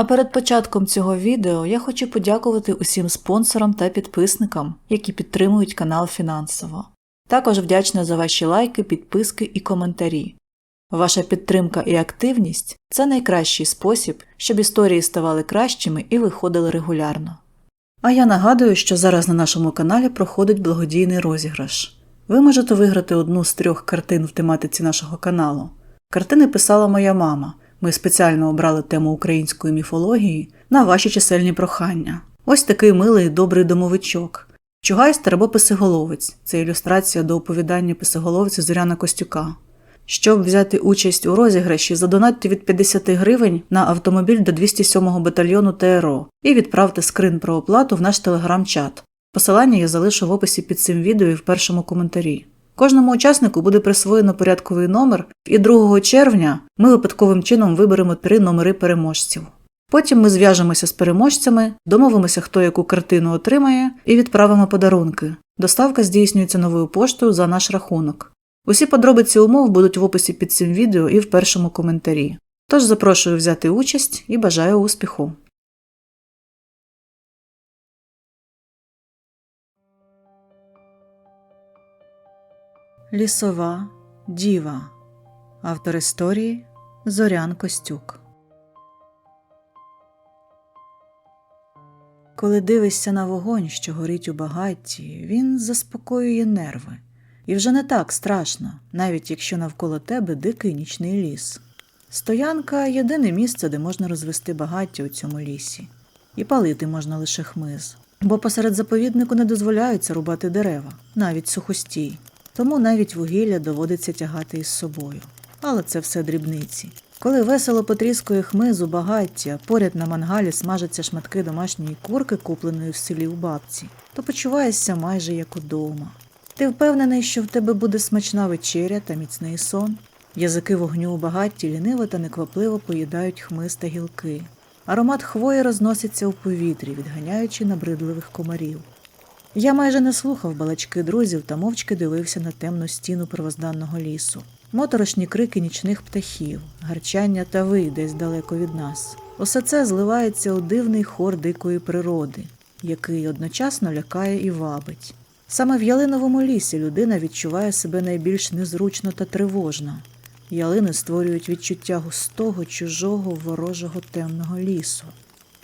А перед початком цього відео я хочу подякувати усім спонсорам та підписникам, які підтримують канал фінансово. Також вдячна за ваші лайки, підписки і коментарі. Ваша підтримка і активність це найкращий спосіб, щоб історії ставали кращими і виходили регулярно. А я нагадую, що зараз на нашому каналі проходить благодійний розіграш. Ви можете виграти одну з трьох картин в тематиці нашого каналу. Картини писала моя мама. Ми спеціально обрали тему української міфології на ваші чисельні прохання. Ось такий милий добрий домовичок. Чугайстер або писиголовець це ілюстрація до оповідання писиголовця Зоряна Костюка. Щоб взяти участь у розіграші, задонатьте від 50 гривень на автомобіль до 207-го батальйону ТРО і відправте скрин про оплату в наш телеграм-чат. Посилання я залишу в описі під цим відео і в першому коментарі. Кожному учаснику буде присвоєно порядковий номер, і 2 червня ми випадковим чином виберемо три номери переможців. Потім ми зв'яжемося з переможцями, домовимося, хто яку картину отримає, і відправимо подарунки. Доставка здійснюється новою поштою за наш рахунок. Усі подробиці умов будуть в описі під цим відео і в першому коментарі. Тож запрошую взяти участь і бажаю успіху! Лісова діва. Автор історії Зорян Костюк. Коли дивишся на вогонь, що горить у багатті, він заспокоює нерви. І вже не так страшно, навіть якщо навколо тебе дикий нічний ліс. Стоянка єдине місце, де можна розвести багаття у цьому лісі, і палити можна лише хмиз. Бо посеред заповіднику не дозволяється рубати дерева, навіть сухостій. Тому навіть вугілля доводиться тягати із собою. Але це все дрібниці. Коли весело потріскує хмиз у багаття, поряд на мангалі смажаться шматки домашньої курки, купленої в селі у бабці, то почуваєшся майже як удома. Ти впевнений, що в тебе буде смачна вечеря та міцний сон. Язики вогню у багатті ліниво та неквапливо поїдають хмиз та гілки. Аромат хвої розноситься у повітрі, відганяючи набридливих комарів. Я майже не слухав балачки друзів та мовчки дивився на темну стіну первозданного лісу. Моторошні крики нічних птахів, гарчання та вий десь далеко від нас. Усе це зливається у дивний хор дикої природи, який одночасно лякає і вабить. Саме в ялиновому лісі людина відчуває себе найбільш незручно та тривожно. Ялини створюють відчуття густого, чужого, ворожого темного лісу.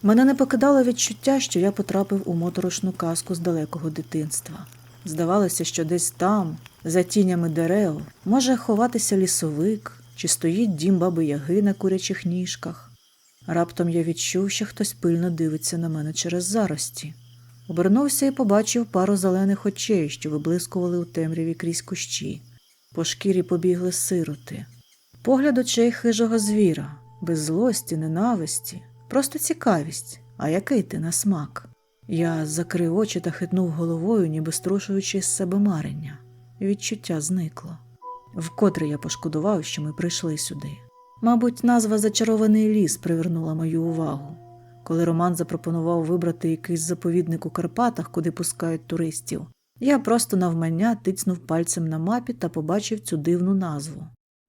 Мене не покидало відчуття, що я потрапив у моторошну казку з далекого дитинства. Здавалося, що десь там, за тінями дерев, може ховатися лісовик чи стоїть дім баби Яги на курячих ніжках. Раптом я відчув, що хтось пильно дивиться на мене через зарості. Обернувся і побачив пару зелених очей, що виблискували у темряві крізь кущі. По шкірі побігли сироти. Погляд очей хижого звіра, без злості, ненависті, просто цікавість. А який ти на смак? Я закрив очі та хитнув головою, ніби струшуючи з себе марення. Відчуття зникло. Вкотре я пошкодував, що ми прийшли сюди. Мабуть, назва Зачарований ліс привернула мою увагу. Коли Роман запропонував вибрати якийсь заповідник у Карпатах, куди пускають туристів, я просто навмання тицнув пальцем на мапі та побачив цю дивну назву.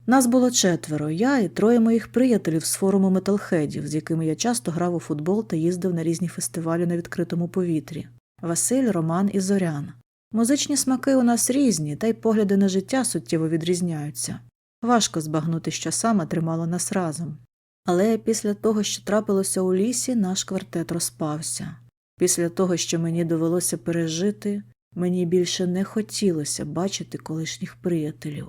Нас було четверо, я і троє моїх приятелів з форуму металхедів, з якими я часто грав у футбол та їздив на різні фестивалі на відкритому повітрі Василь, Роман і Зорян. Музичні смаки у нас різні, та й погляди на життя суттєво відрізняються. Важко збагнути, що саме тримало нас разом. Але після того, що трапилося у лісі, наш квартет розпався. Після того, що мені довелося пережити, мені більше не хотілося бачити колишніх приятелів.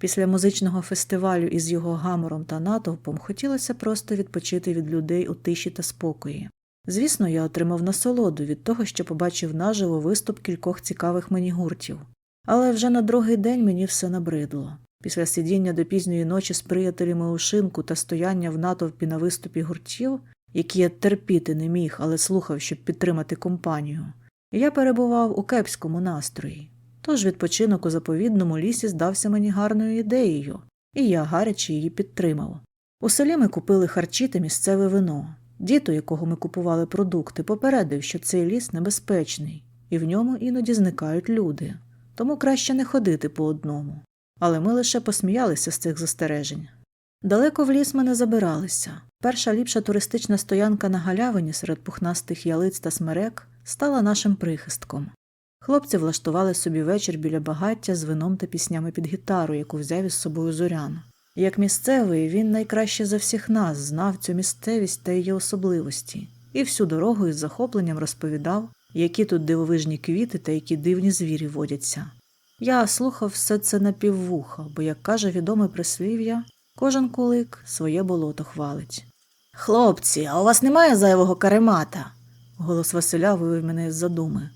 Після музичного фестивалю із його гамором та натовпом хотілося просто відпочити від людей у тиші та спокої. Звісно, я отримав насолоду від того, що побачив наживо виступ кількох цікавих мені гуртів. Але вже на другий день мені все набридло. Після сидіння до пізньої ночі з приятелями у шинку та стояння в натовпі на виступі гуртів, які я терпіти не міг, але слухав, щоб підтримати компанію, я перебував у кепському настрої. Тож відпочинок у заповідному лісі здався мені гарною ідеєю, і я гаряче її підтримав. У селі ми купили харчі та місцеве вино. Дід, у якого ми купували продукти, попередив, що цей ліс небезпечний, і в ньому іноді зникають люди, тому краще не ходити по одному. Але ми лише посміялися з цих застережень. Далеко в ліс ми не забиралися. Перша ліпша туристична стоянка на галявині серед пухнастих ялиць та смерек стала нашим прихистком. Хлопці влаштували собі вечір біля багаття з вином та піснями під гітару, яку взяв із собою зорян. Як місцевий, він найкраще за всіх нас знав цю місцевість та її особливості, і всю дорогу із захопленням розповідав, які тут дивовижні квіти та які дивні звірі водяться. Я слухав все це на піввуха, бо, як каже відоме прислів'я, кожен кулик своє болото хвалить. Хлопці, а у вас немає зайвого каремата? Голос Василя вивів мене з задуми.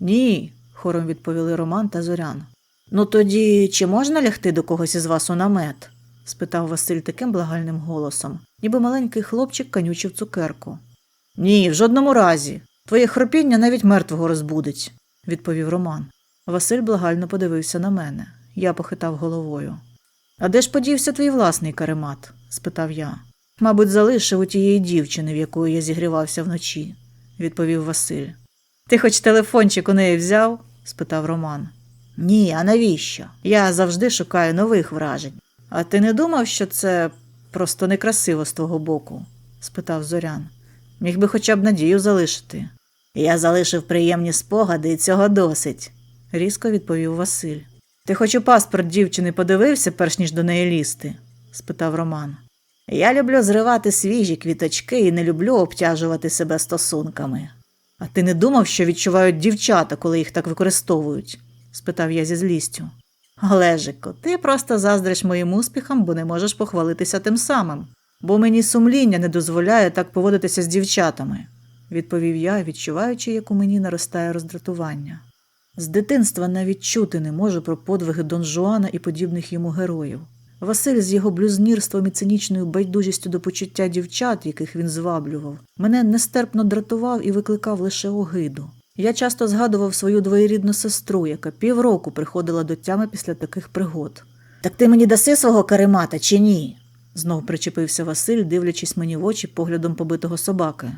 Ні, хором відповіли Роман та Зорян. Ну тоді чи можна лягти до когось із вас у намет? спитав Василь таким благальним голосом, ніби маленький хлопчик канючив цукерку. Ні, в жодному разі. Твоє хропіння навіть мертвого розбудить, відповів Роман. Василь благально подивився на мене. Я похитав головою. А де ж подівся твій власний каремат? спитав я. Мабуть, залишив у тієї дівчини, в якої я зігрівався вночі, відповів Василь. Ти хоч телефончик у неї взяв? спитав Роман. Ні, а навіщо? Я завжди шукаю нових вражень. А ти не думав, що це просто некрасиво з твого боку? спитав Зорян. Міг би хоча б надію залишити. Я залишив приємні спогади, і цього досить, різко відповів Василь. Ти хоч у паспорт дівчини подивився, перш ніж до неї лізти? спитав Роман. Я люблю зривати свіжі квіточки і не люблю обтяжувати себе стосунками. А ти не думав, що відчувають дівчата, коли їх так використовують? спитав я зі злістю. Олежико, ти просто заздриш моїм успіхам, бо не можеш похвалитися тим самим, бо мені сумління не дозволяє так поводитися з дівчатами, відповів я, відчуваючи, як у мені наростає роздратування. З дитинства навіть чути не можу про подвиги Дон Жуана і подібних йому героїв. Василь з його блюзнірством і цинічною байдужістю до почуття дівчат, яких він зваблював, мене нестерпно дратував і викликав лише огиду. Я часто згадував свою двоєрідну сестру, яка півроку приходила до тями після таких пригод. Так ти мені даси свого каремата чи ні? знов причепився Василь, дивлячись мені в очі поглядом побитого собаки.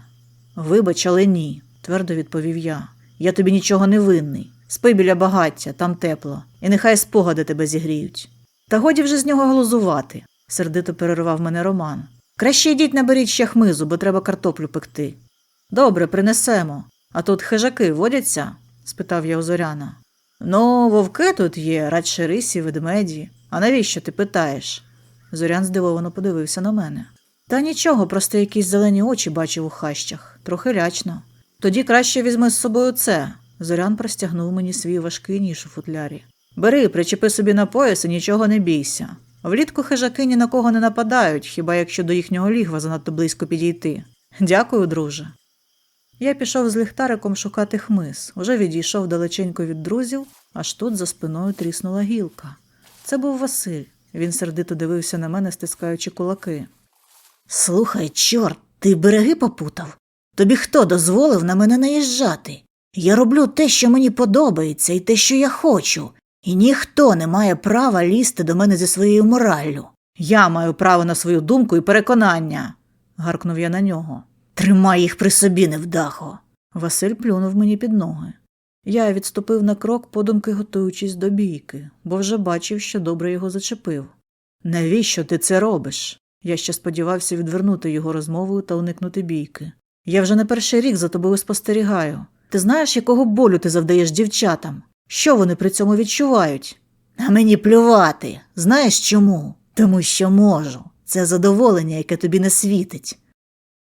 Вибач, але ні, твердо відповів я. Я тобі нічого не винний. Спи біля багаття, там тепло, і нехай спогади тебе зігріють. Та годі вже з нього глузувати, сердито перервав мене Роман. Краще йдіть наберіть ще хмизу, бо треба картоплю пекти. Добре, принесемо. А тут хижаки водяться? спитав я у Зоряна. Ну, вовки тут є, радше рисі, ведмеді. А навіщо ти питаєш? Зорян здивовано подивився на мене. Та нічого, просто якісь зелені очі бачив у хащах, трохи лячно. Тоді краще візьми з собою це. Зорян простягнув мені свій важкий ніж у футлярі. Бери, причепи собі на пояс і нічого не бійся. Влітку хижаки ні на кого не нападають, хіба якщо до їхнього лігва занадто близько підійти. Дякую, друже. Я пішов з ліхтариком шукати хмиз, уже відійшов далеченько від друзів, аж тут за спиною тріснула гілка. Це був Василь. Він сердито дивився на мене, стискаючи кулаки. Слухай, чорт, ти береги попутав? Тобі хто дозволив на мене наїжджати? Я роблю те, що мені подобається, і те, що я хочу, і ніхто не має права лізти до мене зі своєю мораллю. Я маю право на свою думку і переконання, гаркнув я на нього. Тримай їх при собі, невдахо. Василь плюнув мені під ноги. Я відступив на крок, подумки готуючись до бійки, бо вже бачив, що добре його зачепив. Навіщо ти це робиш? Я ще сподівався відвернути його розмовою та уникнути бійки. Я вже не перший рік за тобою спостерігаю. Ти знаєш, якого болю ти завдаєш дівчатам? Що вони при цьому відчувають? А мені плювати. Знаєш чому? Тому що можу. Це задоволення, яке тобі не світить.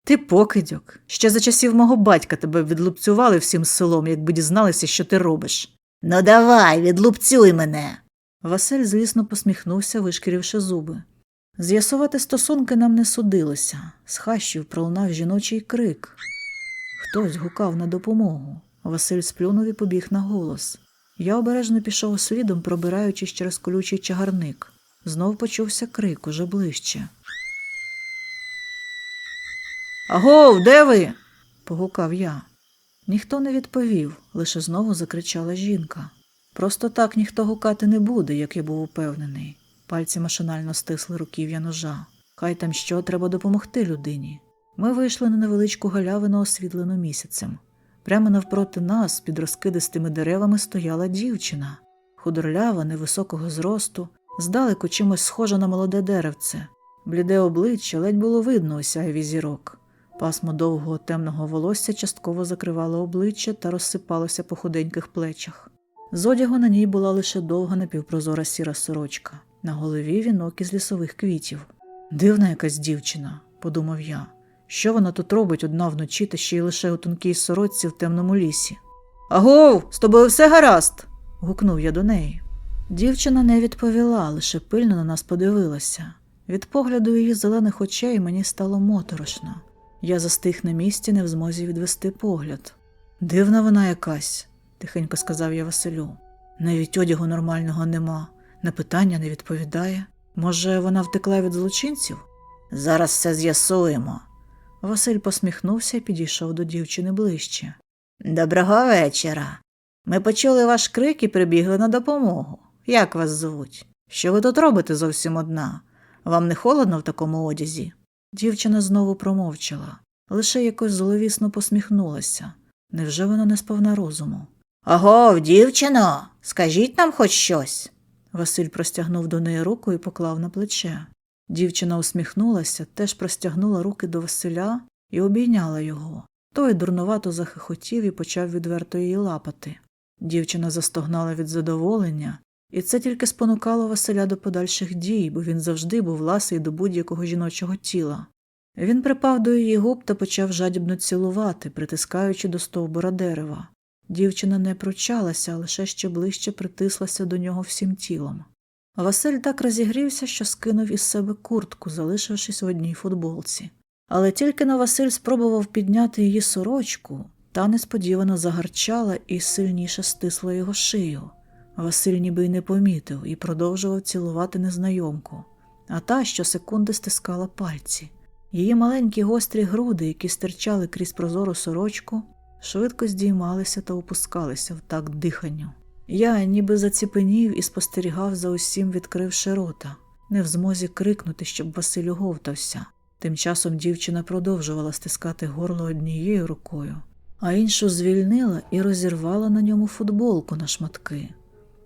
Ти покидьок. Ще за часів мого батька тебе відлупцювали всім селом, якби дізналися, що ти робиш. Ну давай, відлупцюй мене. Василь злісно посміхнувся, вишкіривши зуби. З'ясувати стосунки нам не судилося. З хащів пролунав жіночий крик. Хтось гукав на допомогу. Василь сплюнув і побіг на голос. Я обережно пішов слідом, пробираючись через колючий чагарник. Знов почувся крик уже ближче. Агов, де ви? погукав я. Ніхто не відповів, лише знову закричала жінка. Просто так ніхто гукати не буде, як я був упевнений. Пальці машинально стисли руків'я ножа. Хай там що треба допомогти людині. Ми вийшли на невеличку галявину, освітлену місяцем. Прямо навпроти нас, під розкидистими деревами, стояла дівчина, худорлява, невисокого зросту, здалеку чимось схожа на молоде деревце. Бліде обличчя ледь було видно у сяйві зірок. Пасмо довгого темного волосся частково закривало обличчя та розсипалося по худеньких плечах. З одягу на ній була лише довга напівпрозора сіра сорочка, на голові вінок із лісових квітів. Дивна якась дівчина, подумав я. Що вона тут робить одна вночі та ще й лише у тонкій сорочці в темному лісі? Агов, з тобою все гаразд. гукнув я до неї. Дівчина не відповіла, лише пильно на нас подивилася. Від погляду її зелених очей мені стало моторошно. Я застиг на місці, не в змозі відвести погляд. Дивна вона якась, тихенько сказав я Василю. Навіть одягу нормального нема, на питання не відповідає. Може, вона втекла від злочинців? Зараз все з'ясуємо. Василь посміхнувся і підійшов до дівчини ближче. Доброго вечора. Ми почули ваш крик і прибігли на допомогу. Як вас звуть? Що ви тут робите зовсім одна? Вам не холодно в такому одязі? Дівчина знову промовчала, лише якось зловісно посміхнулася. Невже вона не сповна розуму? Агов, дівчино, скажіть нам хоч щось. Василь простягнув до неї руку і поклав на плече. Дівчина усміхнулася, теж простягнула руки до Василя і обійняла його. Той дурнувато захихотів і почав відверто її лапати. Дівчина застогнала від задоволення, і це тільки спонукало Василя до подальших дій, бо він завжди був ласий до будь-якого жіночого тіла. Він припав до її губ та почав жадібно цілувати, притискаючи до стовбура дерева. Дівчина не пручалася, а лише ще ближче притислася до нього всім тілом. Василь так розігрівся, що скинув із себе куртку, залишившись в одній футболці. Але тільки но Василь спробував підняти її сорочку, та несподівано загарчала і сильніше стисла його шию. Василь ніби й не помітив і продовжував цілувати незнайомку, а та щосекунди стискала пальці. Її маленькі гострі груди, які стирчали крізь прозору сорочку, швидко здіймалися та опускалися в такт диханню. Я ніби заціпенів і спостерігав за усім, відкривши рота, не в змозі крикнути, щоб Василь оговтався. Тим часом дівчина продовжувала стискати горло однією рукою, а іншу звільнила і розірвала на ньому футболку на шматки.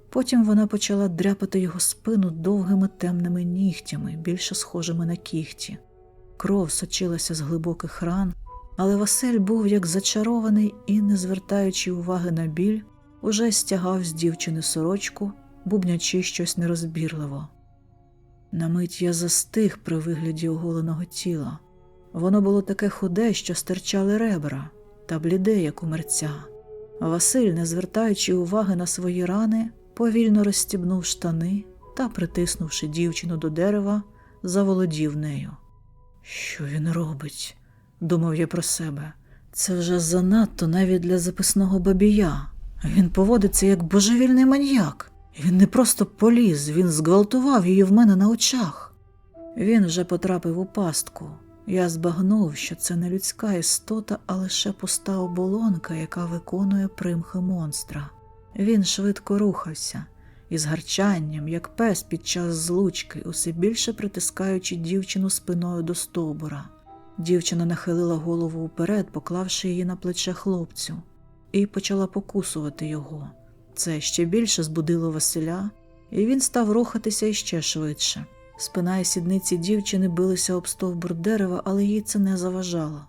Потім вона почала дряпати його спину довгими темними нігтями, більше схожими на кіхті. Кров сочилася з глибоких ран, але Василь був як зачарований і, не звертаючи уваги на біль, уже стягав з дівчини сорочку, бубнячи щось нерозбірливо. На мить я застиг при вигляді оголеного тіла. Воно було таке худе, що стирчали ребра, та бліде, як у мерця. Василь, не звертаючи уваги на свої рани, повільно розстібнув штани та, притиснувши дівчину до дерева, заволодів нею. Що він робить? думав я про себе. Це вже занадто навіть для записного бабія. Він поводиться як божевільний маньяк. Він не просто поліз, він зґвалтував її в мене на очах. Він вже потрапив у пастку. Я збагнув, що це не людська істота, а лише пуста оболонка, яка виконує примхи монстра. Він швидко рухався, із гарчанням, як пес під час злучки, усе більше притискаючи дівчину спиною до стовбура. Дівчина нахилила голову уперед, поклавши її на плече хлопцю, і почала покусувати його. Це ще більше збудило Василя, і він став рухатися іще швидше. Спина і сідниці дівчини билися об стовбур дерева, але їй це не заважало.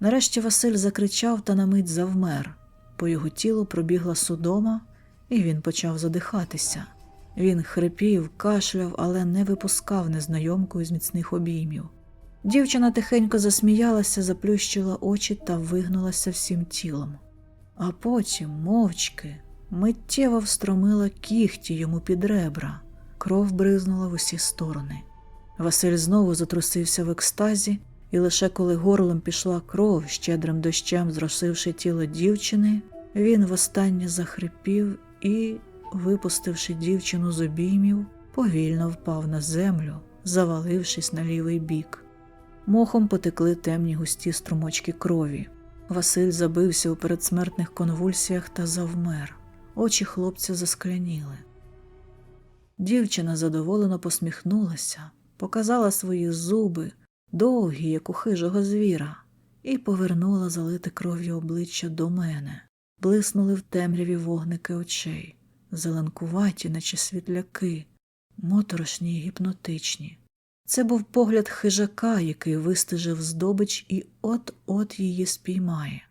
Нарешті Василь закричав та на мить завмер. По його тілу пробігла судома, і він почав задихатися. Він хрипів, кашляв, але не випускав незнайомку із міцних обіймів. Дівчина тихенько засміялася, заплющила очі та вигнулася всім тілом. А потім, мовчки, миттєво встромила кіхті йому під ребра, кров бризнула в усі сторони. Василь знову затрусився в екстазі, і лише коли горлом пішла кров, щедрим дощем зросивши тіло дівчини, він востаннє захрипів і, випустивши дівчину з обіймів, повільно впав на землю, завалившись на лівий бік. Мохом потекли темні густі струмочки крові. Василь забився у передсмертних конвульсіях та завмер. Очі хлопця заскляніли. Дівчина задоволено посміхнулася, показала свої зуби, довгі, як у хижого звіра, і повернула залите кров'ю обличчя до мене. Блиснули в темряві вогники очей, зеленкуваті, наче світляки, моторошні й гіпнотичні. Це був погляд хижака, який вистежив здобич і от-от її спіймає.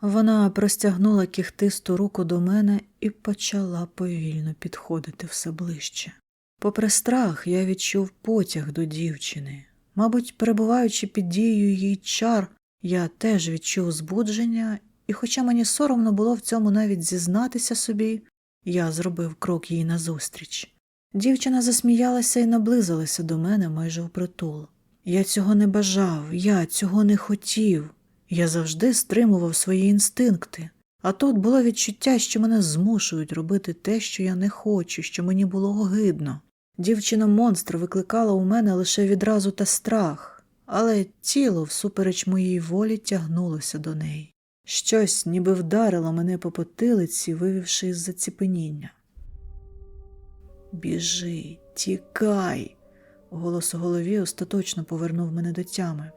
Вона простягнула кіхтисту руку до мене і почала повільно підходити все ближче. Попри страх, я відчув потяг до дівчини. Мабуть, перебуваючи під дією її чар, я теж відчув збудження, і, хоча мені соромно було в цьому навіть зізнатися собі, я зробив крок їй назустріч. Дівчина засміялася і наблизилася до мене майже впритул. Я цього не бажав, я цього не хотів. Я завжди стримував свої інстинкти, а тут було відчуття, що мене змушують робити те, що я не хочу, що мені було огидно. Дівчина монстр викликала у мене лише відразу та страх, але тіло, всупереч моїй волі, тягнулося до неї. Щось ніби вдарило мене по потилиці, вивівши із заціпеніння. Біжи, тікай. Голос у голові остаточно повернув мене до тями.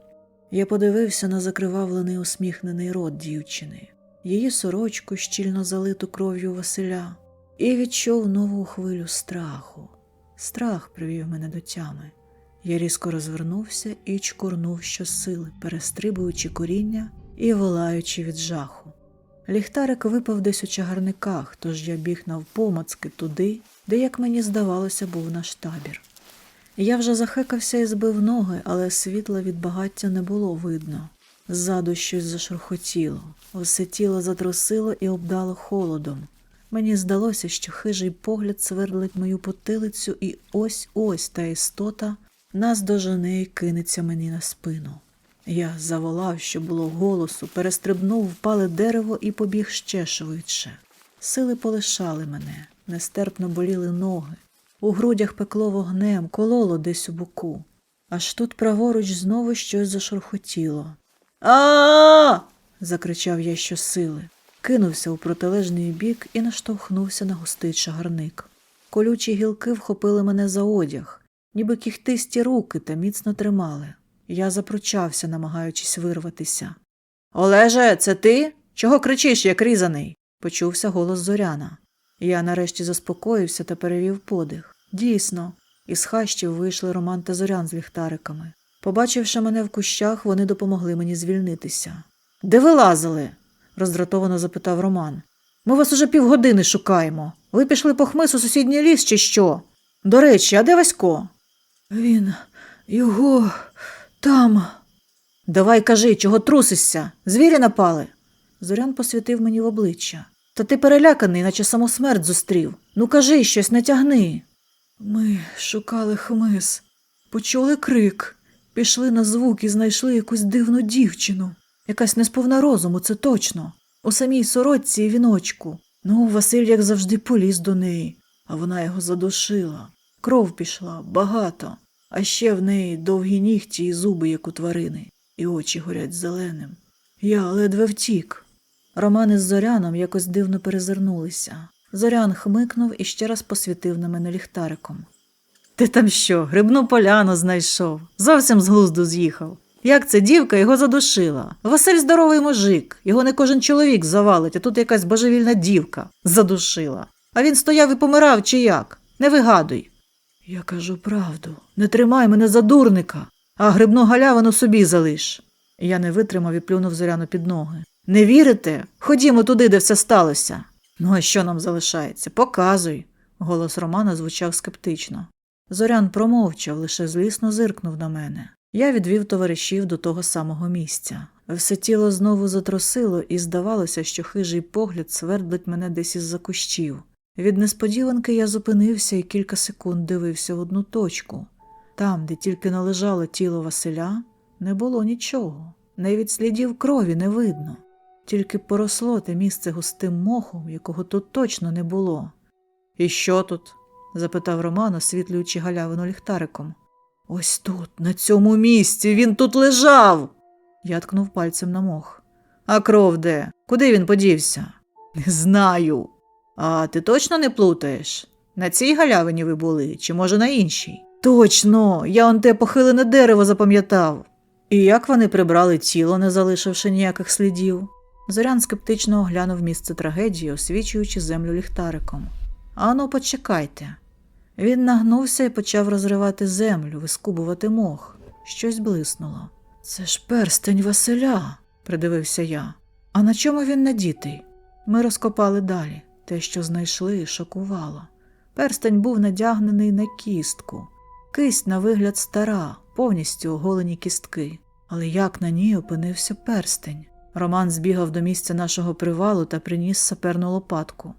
Я подивився на закривавлений усміхнений рот дівчини, її сорочку, щільно залиту кров'ю Василя, і відчув нову хвилю страху. Страх привів мене до тями. Я різко розвернувся і чкурнув щосили, перестрибуючи коріння і волаючи від жаху. Ліхтарик випав десь у чагарниках, тож я біг навпомацки туди, де, як мені здавалося, був наш табір. Я вже захекався і збив ноги, але світла від багаття не було видно. Ззаду щось зашурхотіло, усе тіло затрусило і обдало холодом. Мені здалося, що хижий погляд свердлить мою потилицю, і ось ось та істота нас дожене і кинеться мені на спину. Я заволав, що було голосу, перестрибнув впале дерево і побіг ще швидше. Сили полишали мене, нестерпно боліли ноги. У грудях пекло вогнем, кололо десь у боку. Аж тут праворуч знову щось зашурхотіло. а закричав я щосили, кинувся у протилежний бік і наштовхнувся на густий чагарник. Колючі гілки вхопили мене за одяг, ніби кіхтисті руки та міцно тримали. Я запручався, намагаючись вирватися. Олеже, це ти? Чого кричиш, як різаний? почувся голос зоряна. Я нарешті заспокоївся та перевів подих. Дійсно, із хащів вийшли Роман та Зорян з ліхтариками. Побачивши мене в кущах, вони допомогли мені звільнитися. Де ви лазили? роздратовано запитав Роман. Ми вас уже півгодини шукаємо. Ви пішли по хмис у сусідній ліс, чи що? До речі, а де Васько? Він його там. Давай кажи, чого трусишся? Звірі напали. Зорян посвітив мені в обличчя. Та ти переляканий, наче саму смерть зустрів. Ну кажи щось, не тягни. Ми шукали хмиз, почули крик, пішли на звук і знайшли якусь дивну дівчину. Якась несповна розуму, це точно. У самій сорочці і віночку. Ну, Василь, як завжди, поліз до неї, а вона його задушила. Кров пішла багато, а ще в неї довгі нігті і зуби, як у тварини, і очі горять зеленим. Я ледве втік. Роман із Зоряном якось дивно перезирнулися. Зорян хмикнув і ще раз посвітив на мене ліхтариком. Ти там що, грибну поляну знайшов, зовсім з глузду з'їхав. Як це дівка його задушила? Василь здоровий мужик, його не кожен чоловік завалить, а тут якась божевільна дівка задушила. А він стояв і помирав чи як? Не вигадуй. Я кажу правду, не тримай мене за дурника, а грибну галявину собі залиш. Я не витримав і плюнув зоряну під ноги. Не вірите? Ходімо туди, де все сталося. Ну, а що нам залишається? Показуй. Голос Романа звучав скептично. Зорян промовчав, лише злісно зиркнув на мене. Я відвів товаришів до того самого місця. Все тіло знову затрусило, і здавалося, що хижий погляд свердлить мене десь із за кущів. Від несподіванки я зупинився і кілька секунд дивився в одну точку. Там, де тільки належало тіло Василя, не було нічого, навіть слідів крові не видно, тільки поросло те місце густим мохом, якого тут точно не було. І що тут? запитав Роман, освітлюючи галявину ліхтариком. Ось тут, на цьому місці, він тут лежав. Я ткнув пальцем на мох. А кров де? Куди він подівся? Не знаю. А ти точно не плутаєш? На цій галявині ви були, чи може на іншій? Точно, я он те похилене дерево запам'ятав. І як вони прибрали тіло, не залишивши ніяких слідів? Зорян скептично оглянув місце трагедії, освічуючи землю ліхтариком. Ану, почекайте. Він нагнувся і почав розривати землю, вискубувати мох. Щось блиснуло. Це ж перстень Василя, придивився я. А на чому він надітий? Ми розкопали далі. Те, що знайшли, шокувало. Перстень був надягнений на кістку. Кисть на вигляд стара, повністю оголені кістки. Але як на ній опинився перстень? Роман збігав до місця нашого привалу та приніс саперну лопатку.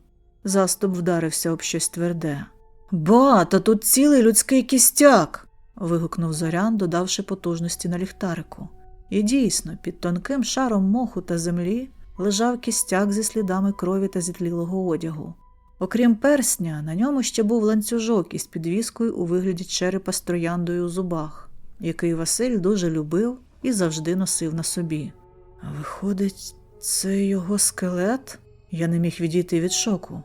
Заступ вдарився об щось тверде. Ба, та тут цілий людський кістяк. вигукнув зорян, додавши потужності на ліхтарику. І дійсно, під тонким шаром моху та землі лежав кістяк зі слідами крові та зітлілого одягу. Окрім персня, на ньому ще був ланцюжок із підвіскою у вигляді черепа з трояндою у зубах, який Василь дуже любив і завжди носив на собі. Виходить, це його скелет? Я не міг відійти від шоку.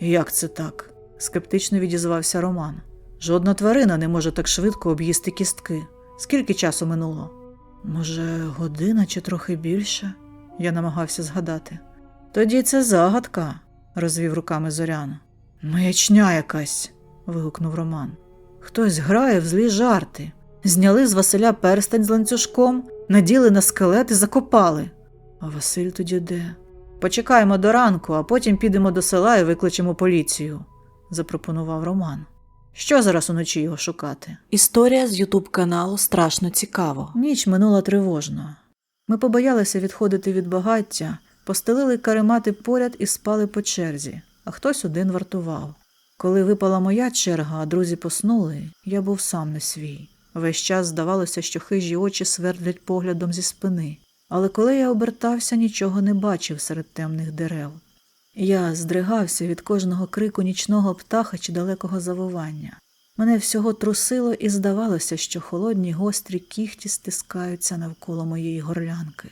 Як це так? скептично відізвався Роман. Жодна тварина не може так швидко об'їсти кістки. Скільки часу минуло? Може, година чи трохи більше? Я намагався згадати. Тоді це загадка, розвів руками Зорян. Маячня якась. вигукнув Роман. Хтось грає в злі жарти. Зняли з Василя перстень з ланцюжком, наділи на скелет і закопали. А Василь тоді де? Почекаємо до ранку, а потім підемо до села і викличемо поліцію, запропонував Роман. Що зараз уночі його шукати? Історія з Ютуб каналу страшно цікаво. Ніч минула тривожно. Ми побоялися відходити від багаття, постелили каремати поряд і спали по черзі, а хтось один вартував. Коли випала моя черга, а друзі поснули, я був сам не свій. Весь час здавалося, що хижі очі свердлять поглядом зі спини. Але коли я обертався, нічого не бачив серед темних дерев. Я здригався від кожного крику нічного птаха чи далекого завивання. Мене всього трусило і здавалося, що холодні гострі кіхті стискаються навколо моєї горлянки.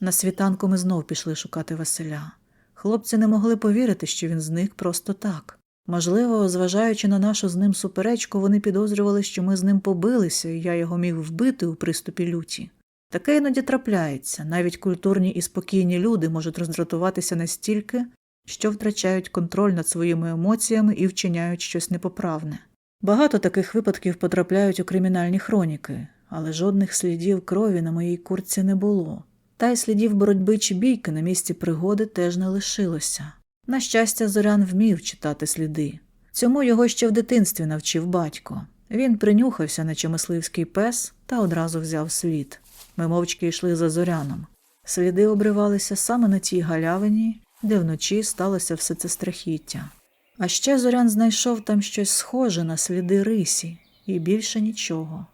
На світанку ми знов пішли шукати Василя. Хлопці не могли повірити, що він зник просто так. Можливо, зважаючи на нашу з ним суперечку, вони підозрювали, що ми з ним побилися, і я його міг вбити у приступі люті. Таке іноді трапляється, навіть культурні і спокійні люди можуть роздратуватися настільки, що втрачають контроль над своїми емоціями і вчиняють щось непоправне. Багато таких випадків потрапляють у кримінальні хроніки, але жодних слідів крові на моїй куртці не було. Та й слідів боротьби чи бійки на місці пригоди теж не лишилося. На щастя, Зорян вмів читати сліди. Цьому його ще в дитинстві навчив батько. Він принюхався, наче мисливський пес, та одразу взяв слід. Ми мовчки йшли за зоряном. Сліди обривалися саме на тій галявині, де вночі сталося все це страхіття. А ще зорян знайшов там щось схоже на сліди рисі, і більше нічого.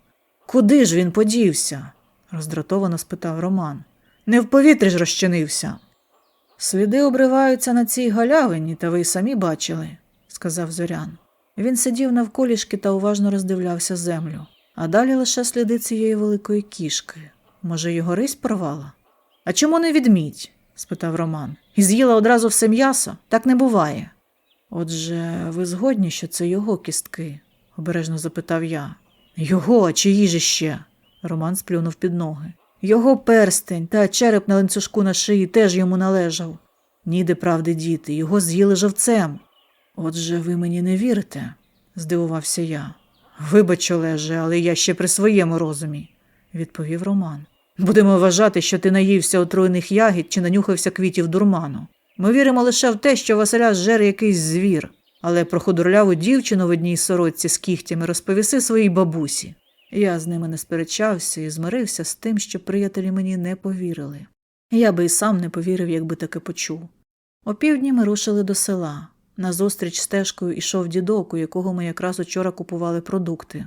Куди ж він подівся? роздратовано спитав Роман. Не в повітрі ж розчинився. Сліди обриваються на цій галявині, та ви й самі бачили, сказав зорян. Він сидів навколішки та уважно роздивлявся землю, а далі лише сліди цієї великої кішки. Може, його рись порвала? А чому не відмідь? спитав Роман. І з'їла одразу все м'ясо? Так не буває. Отже, ви згодні, що це його кістки? обережно запитав я. Його, а чиї ще? Роман сплюнув під ноги. Його перстень та череп на ланцюжку на шиї теж йому належав. Ніде правди діти, його з'їли живцем. Отже, ви мені не вірите, здивувався я. Вибач, Олеже, але я ще при своєму розумі, відповів Роман. Будемо вважати, що ти наївся отруйних ягід чи нанюхався квітів дурману. Ми віримо лише в те, що Василя зжер якийсь звір, але про худорляву дівчину в одній сорочці з кігтями розповіси своїй бабусі. Я з ними не сперечався і змирився з тим, що приятелі мені не повірили. Я би і сам не повірив, якби таке почув. Опівдні ми рушили до села. Назустріч стежкою ішов дідок, у якого ми якраз учора купували продукти.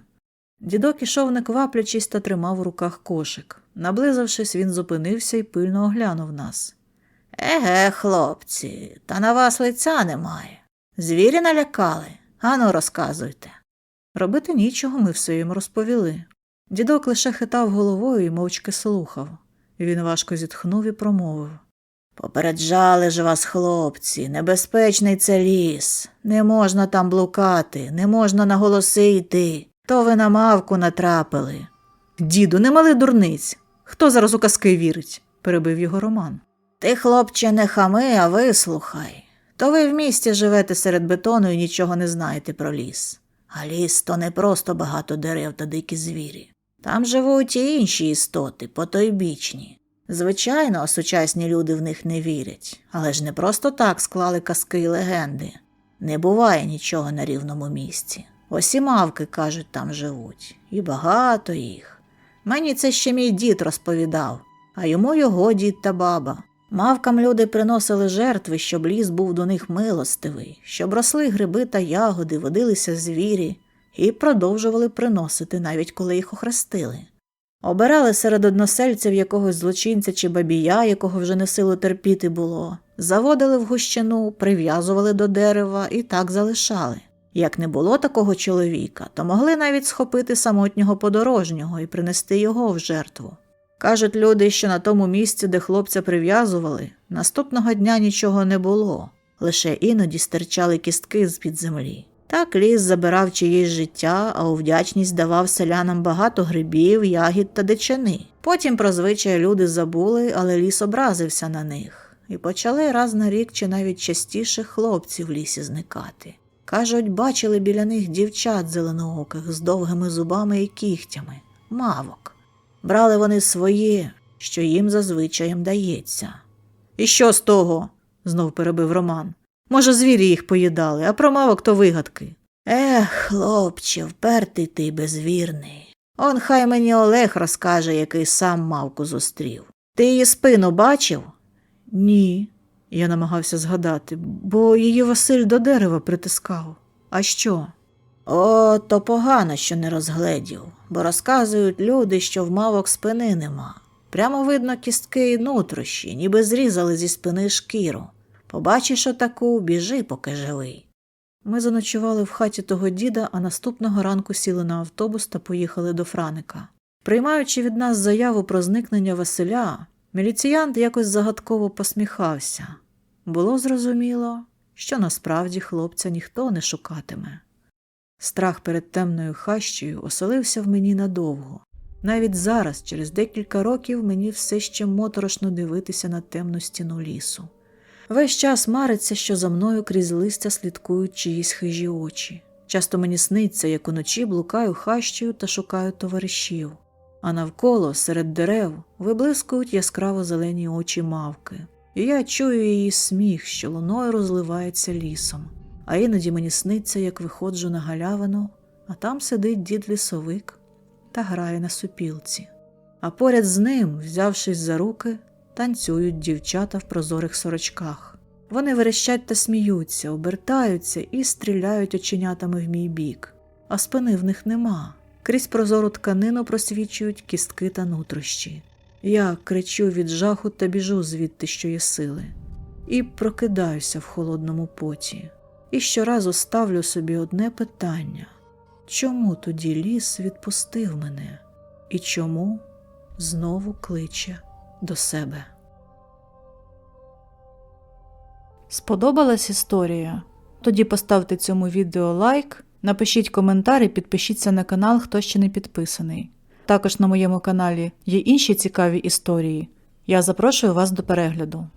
Дідок ішов, не кваплячись, та тримав у руках кошик. Наблизившись, він зупинився і пильно оглянув нас. Еге, хлопці, та на вас лиця немає. Звірі налякали. Ану, розказуйте. Робити нічого ми все їм розповіли. Дідок лише хитав головою і мовчки слухав. Він важко зітхнув і промовив Попереджали ж вас, хлопці, небезпечний це ліс. Не можна там блукати, не можна на голоси йти. То ви на мавку натрапили. Діду, не мали дурниць. Хто зараз у казки вірить? перебив його Роман. Ти, хлопче, не хами, а вислухай. То ви в місті живете серед бетону і нічого не знаєте про ліс. А ліс то не просто багато дерев та дикі звірі. Там живуть і інші істоти, потойбічні. Звичайно, сучасні люди в них не вірять, але ж не просто так склали казки й легенди. Не буває нічого на рівному місці. Ось і мавки, кажуть, там живуть, і багато їх. Мені це ще мій дід розповідав, а йому його дід та баба. Мавкам люди приносили жертви, щоб ліс був до них милостивий, щоб росли гриби та ягоди, водилися звірі і продовжували приносити, навіть коли їх охрестили. Обирали серед односельців якогось злочинця чи бабія, якого вже не силу терпіти було, заводили в гущину, прив'язували до дерева і так залишали. Як не було такого чоловіка, то могли навіть схопити самотнього подорожнього і принести його в жертву. Кажуть люди, що на тому місці, де хлопця прив'язували, наступного дня нічого не було, лише іноді стирчали кістки з-під землі. Так ліс забирав чиєсь життя, а у вдячність давав селянам багато грибів, ягід та дичини. Потім про звичай люди забули, але ліс образився на них, і почали раз на рік чи навіть частіше хлопці в лісі зникати. Кажуть, бачили біля них дівчат зеленооких з довгими зубами і кігтями, мавок. Брали вони своє, що їм зазвичай дається. І що з того? знов перебив Роман. Може, звірі їх поїдали, а про мавок то вигадки. Ех, хлопче, впертий ти безвірний. Он хай мені Олег розкаже, який сам мавку зустрів. Ти її спину бачив? Ні, я намагався згадати, бо її Василь до дерева притискав. А що? О, то погано, що не розгледів, бо розказують люди, що в мавок спини нема. Прямо видно кістки і нутрощі, ніби зрізали зі спини шкіру. Побачиш отаку, біжи, поки живий. Ми заночували в хаті того діда, а наступного ранку сіли на автобус та поїхали до Франика. Приймаючи від нас заяву про зникнення Василя, міліціянт якось загадково посміхався. Було зрозуміло, що насправді хлопця ніхто не шукатиме. Страх перед темною хащею оселився в мені надовго. Навіть зараз, через декілька років, мені все ще моторошно дивитися на темну стіну лісу. Весь час мариться, що за мною крізь листя слідкують чиїсь хижі очі. Часто мені сниться, як уночі блукаю хащею та шукаю товаришів, а навколо, серед дерев, виблискують яскраво зелені очі мавки, і я чую її сміх, що луною розливається лісом. А іноді мені сниться, як виходжу на галявину, а там сидить дід лісовик та грає на супілці. А поряд з ним, взявшись за руки, танцюють дівчата в прозорих сорочках. Вони верещать та сміються, обертаються і стріляють оченятами в мій бік, а спини в них нема. Крізь прозору тканину просвічують кістки та нутрощі. Я кричу від жаху та біжу звідти, що є сили, і прокидаюся в холодному поті. І щоразу ставлю собі одне питання чому тоді ліс відпустив мене, і чому знову кличе до себе? Сподобалась історія? Тоді поставте цьому відео лайк, напишіть коментар і підпишіться на канал, хто ще не підписаний. Також на моєму каналі є інші цікаві історії. Я запрошую вас до перегляду.